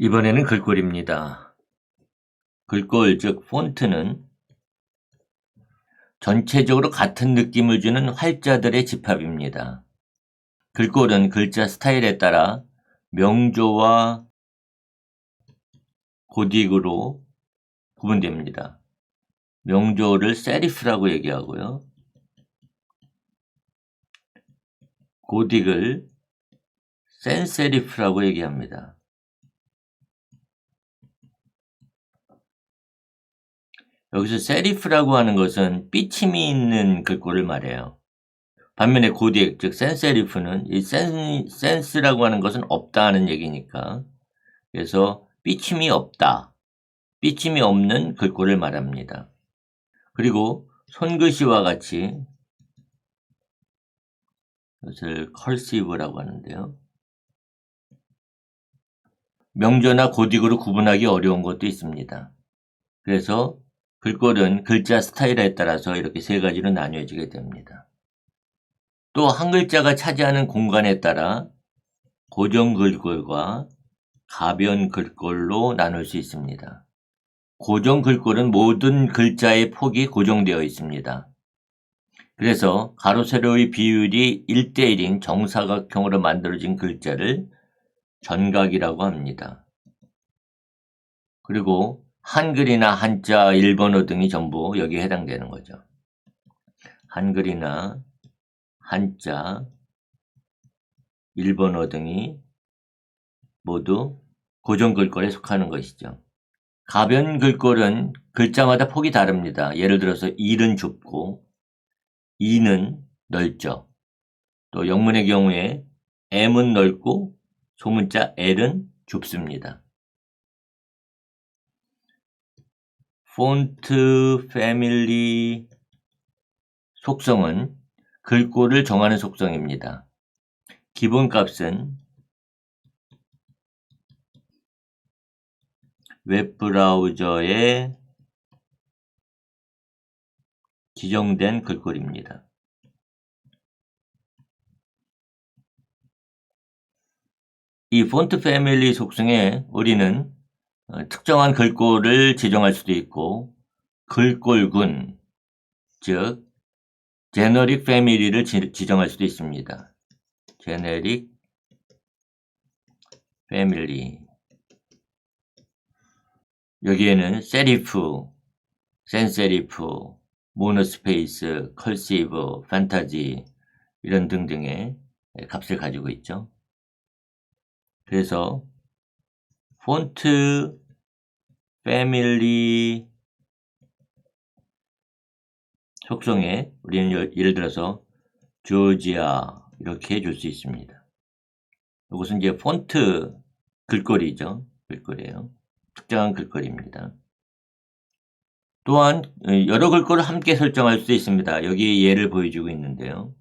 이번에는 글꼴입니다. 글꼴, 즉 폰트는 전체적으로 같은 느낌을 주는 활자들의 집합입니다. 글꼴은 글자 스타일에 따라 명조와 고딕으로 구분됩니다. 명조를 세리프라고 얘기하고요. 고딕을 센세리프라고 얘기합니다. 여기서 세리프라고 하는 것은 삐침이 있는 글꼴을 말해요. 반면에 고딕, 즉 센세리프는 이 센, 센스라고 하는 것은 없다는 얘기니까 그래서 삐침이 없다, 삐침이 없는 글꼴을 말합니다. 그리고 손글씨와 같이 이것을 컬시브라고 하는데요. 명조나 고딕으로 구분하기 어려운 것도 있습니다. 그래서 글꼴은 글자 스타일에 따라서 이렇게 세 가지로 나뉘어지게 됩니다. 또 한 글자가 차지하는 공간에 따라 고정 글꼴과 가변 글꼴로 나눌 수 있습니다. 고정 글꼴은 모든 글자의 폭이 고정되어 있습니다. 그래서 가로 세로의 비율이 1대1인 정사각형으로 만들어진 글자를 전각이라고 합니다. 그리고 한글이나 한자, 일본어 등이 전부 여기에 해당되는 거죠. 한글이나 한자, 일본어 등이 모두 고정 글꼴에 속하는 것이죠. 가변 글꼴은 글자마다 폭이 다릅니다. 예를 들어서 일은 좁고 이는 넓죠. 또 영문의 경우에 M은 넓고 소문자 L은 좁습니다. 폰트 패밀리 속성은 글꼴을 정하는 속성입니다. 기본값은 웹브라우저에 지정된 글꼴입니다. 이 폰트 패밀리 속성에 우리는 어, 특정한 글꼴을 지정할 수도 있고 글꼴군, 즉 제너릭 패밀리를 지정할 수도 있습니다. 제네릭 패밀리 여기에는 세리프, 센세리프, 모노스페이스, 컬시브, 판타지 이런 등등의 값을 가지고 있죠. 그래서 폰트 패밀리 속성에 우리는 예를 들어서 조지아 이렇게 해줄 수 있습니다. 이것은 이제 폰트 글꼴이죠. 글꼴이에요. 특정한 글꼴입니다. 또한 여러 글꼴을 함께 설정할 수 있습니다. 여기 예를 보여주고 있는데요.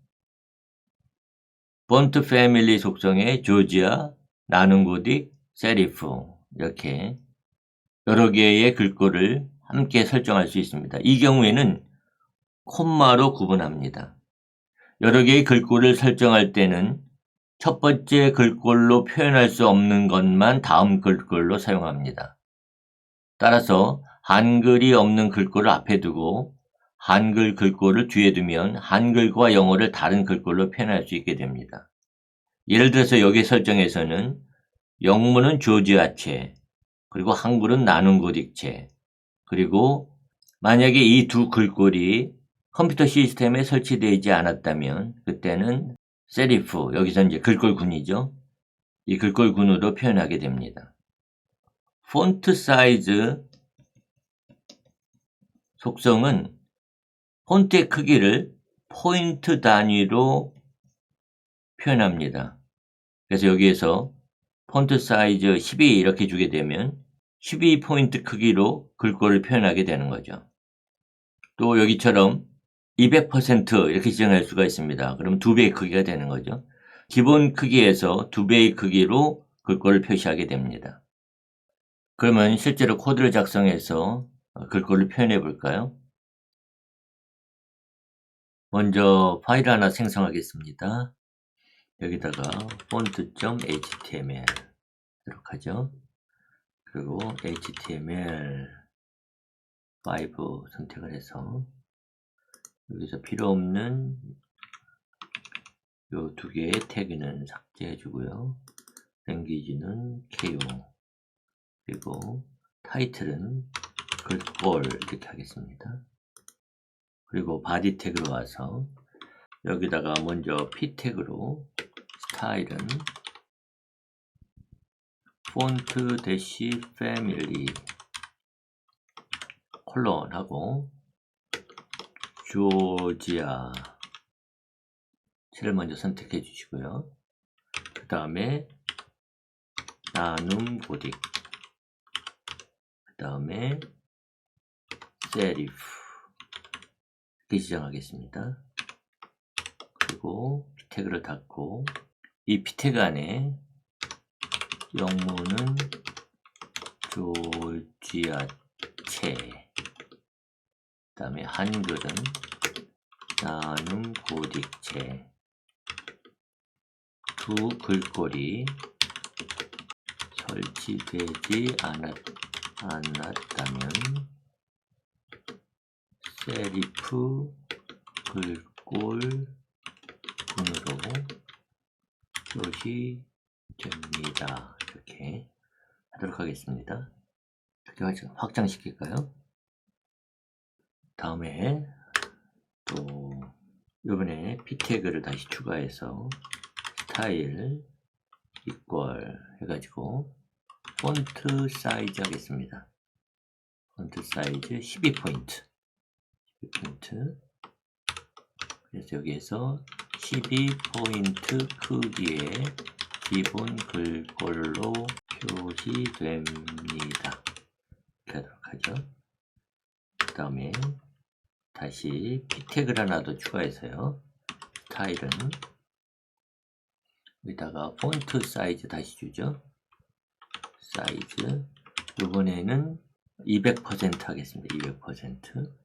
폰트 패밀리 속성의 조지아, 나눈 고딕, 세리프 이렇게 여러 개의 글꼴을 함께 설정할 수 있습니다. 이 경우에는 콤마로 구분합니다. 여러 개의 글꼴을 설정할 때는 첫 번째 글꼴로 표현할 수 없는 것만 다음 글꼴로 사용합니다. 따라서 한글이 없는 글꼴을 앞에 두고 한글 글꼴을 뒤에 두면 한글과 영어를 다른 글꼴로 표현할 수 있게 됩니다. 예를 들어서 여기 설정에서는 영문은 조지아체, 그리고 한글은 나눈 고딕체, 그리고 만약에 이 두 글꼴이 컴퓨터 시스템에 설치되어 않았다면 그때는 세리프, 여기서 이제 글꼴군이죠. 이 글꼴군으로 표현하게 됩니다. 폰트 사이즈 속성은 폰트의 크기를 포인트 단위로 표현합니다. 그래서 여기에서 폰트 사이즈 12 이렇게 주게 되면 12포인트 크기로 글꼴을 표현하게 되는 거죠. 또 여기처럼 200% 이렇게 지정할 수가 있습니다. 그럼 두 배의 크기가 되는 거죠. 기본 크기에서 두 배의 크기로 글꼴을 표시하게 됩니다. 그러면 실제로 코드를 작성해서 글꼴을 표현해 볼까요? 먼저 파일 하나 생성하겠습니다. 여기다가 font.html 이렇게 하죠. 그리고 HTML 5 선택을 해서 여기서 필요 없는 요 두 개의 태그는 삭제해 주고요. 랭귀지는 KO 그리고 타이틀은 글꼴 이렇게 하겠습니다. 그리고 바디 태그로 와서 여기다가 먼저 P 태그로 스타일은 폰트 대시 패밀리 콜론 하고 조지아 를 먼저 선택해 주시고요. 그 다음에 나눔 고딕 그 다음에 세리프 이렇게 지정하겠습니다. 그리고 피 태그를 닫고 이 피 태그 안에 영문은 조지아체 그 다음에 한글은 나눔 고딕체 두 글꼴이 설치되지 않았, 않았다면 세리프 글꼴 분으로 표시됩니다. 이렇게 하도록 하겠습니다. 이렇게 확장시킬까요? 다음에 또 이번에 p 태그를 다시 추가해서 스타일 이퀄 해가지고 폰트 사이즈 하겠습니다. 폰트 사이즈 12포인트 12포인트 그래서 여기에서 12포인트 크기의 기본 글꼴로 표시됩니다. 하도록 하죠. 그 다음에 다시 p 태그를 하나 더 추가해서요. 스타일은 여기다가 폰트 사이즈 다시 주죠. 사이즈 이번에는 200% 하겠습니다. 200%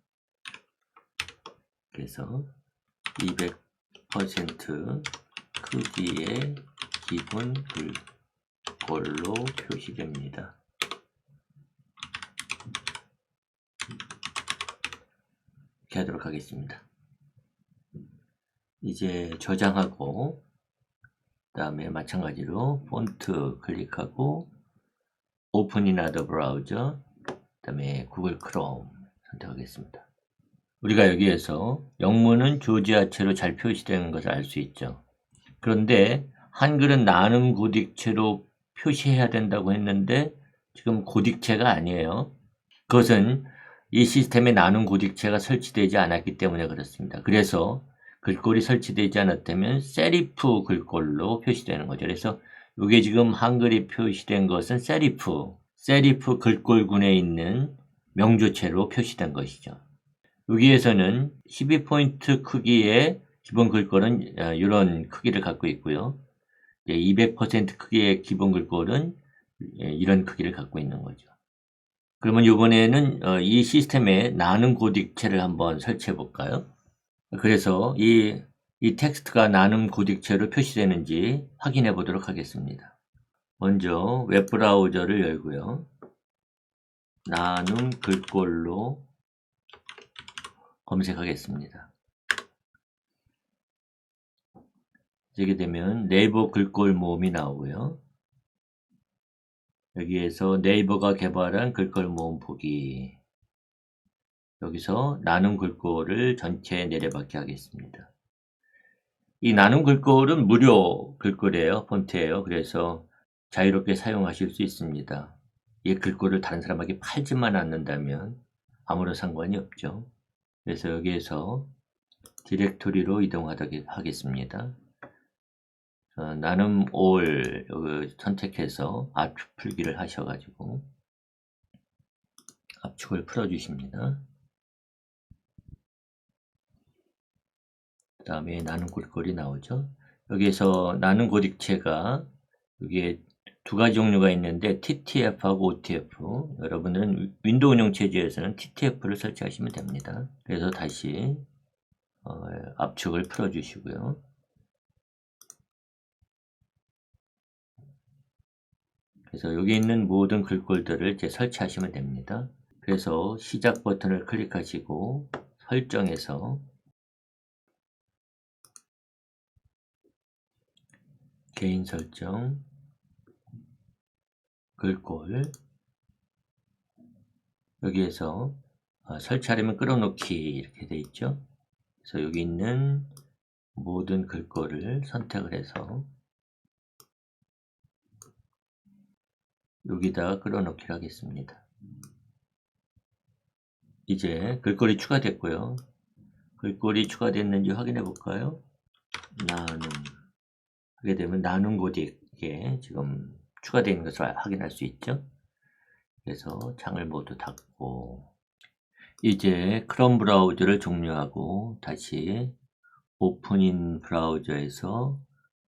그래서 200% 크기의 기본 글꼴로 표시됩니다. 이렇게 하도록 하겠습니다. 이제 저장하고 그 다음에 마찬가지로 폰트 클릭하고 오픈 인 아더 브라우저 그 다음에 구글 크롬 선택하겠습니다. 우리가 여기에서 영문은 조지아체로 잘 표시되는 것을 알 수 있죠. 그런데 한글은 나눔 고딕체로 표시해야 된다고 했는데 지금 고딕체가 아니에요. 그것은 이 시스템에 나눔 고딕체가 설치되지 않았기 때문에 그렇습니다. 그래서 글꼴이 설치되지 않았다면 세리프 글꼴로 표시되는 거죠. 그래서 이게 지금 한글이 표시된 것은 세리프, 세리프 글꼴군에 있는 명조체로 표시된 것이죠. 여기에서는 12포인트 크기의 기본 글꼴은 이런 크기를 갖고 있고요. 200% 크기의 기본 글꼴은 이런 크기를 갖고 있는 거죠. 그러면 이번에는 어, 이 시스템에 나는 고딕체를 한번 설치해 볼까요? 그래서 이, 이 텍스트가 나눔 고딕체로 표시되는지 확인해 보도록 하겠습니다. 먼저 웹브라우저를 열고요. 나눔 글꼴로 검색하겠습니다. 이렇게 되면 네이버 글꼴 모음이 나오고요. 여기에서 네이버가 개발한 글꼴 모음 보기 여기서 나눔 글꼴을 전체 내려받게 하겠습니다. 이 나눔 글꼴은 무료 글꼴이에요. 폰트예요. 그래서 자유롭게 사용하실 수 있습니다. 이 글꼴을 다른 사람에게 팔지만 않는다면 아무런 상관이 없죠. 그래서 여기에서 디렉토리로 이동하도록 하겠습니다. 어, 나눔 올 선택해서 압축 풀기를 하셔가지고 압축을 풀어주십니다. 그 다음에 나는 골꼴이 나오죠. 여기에서 나는 고딕체가 여기에 두 가지 종류가 있는데 TTF하고 OTF 여러분은 윈도우 운영 체제에서는 TTF를 설치하시면 됩니다. 그래서 다시 어, 압축을 풀어 주시고요. 그래서 여기 있는 모든 글꼴들을 이제 설치하시면 됩니다. 그래서 시작 버튼을 클릭하시고 설정에서 개인 설정 글꼴 여기에서 어, 설치하려면 끌어놓기 이렇게 돼 있죠. 그래서 여기 있는 모든 글꼴을 선택을 해서 여기다가 끌어넣기를 하겠습니다. 이제 글꼴이 추가됐고요. 글꼴이 추가됐는지 확인해 볼까요? 나눔 하게 되면 나눔 고딕에 지금 추가되는 것을 확인할 수 있죠. 그래서 창을 모두 닫고 이제 크롬 브라우저를 종료하고 다시 오픈인 브라우저에서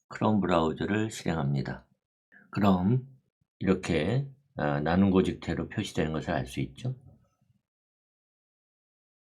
크롬 브라우저를 실행합니다. 그럼 이렇게 아, 나눔 고직태로 표시되는 것을 알 수 있죠.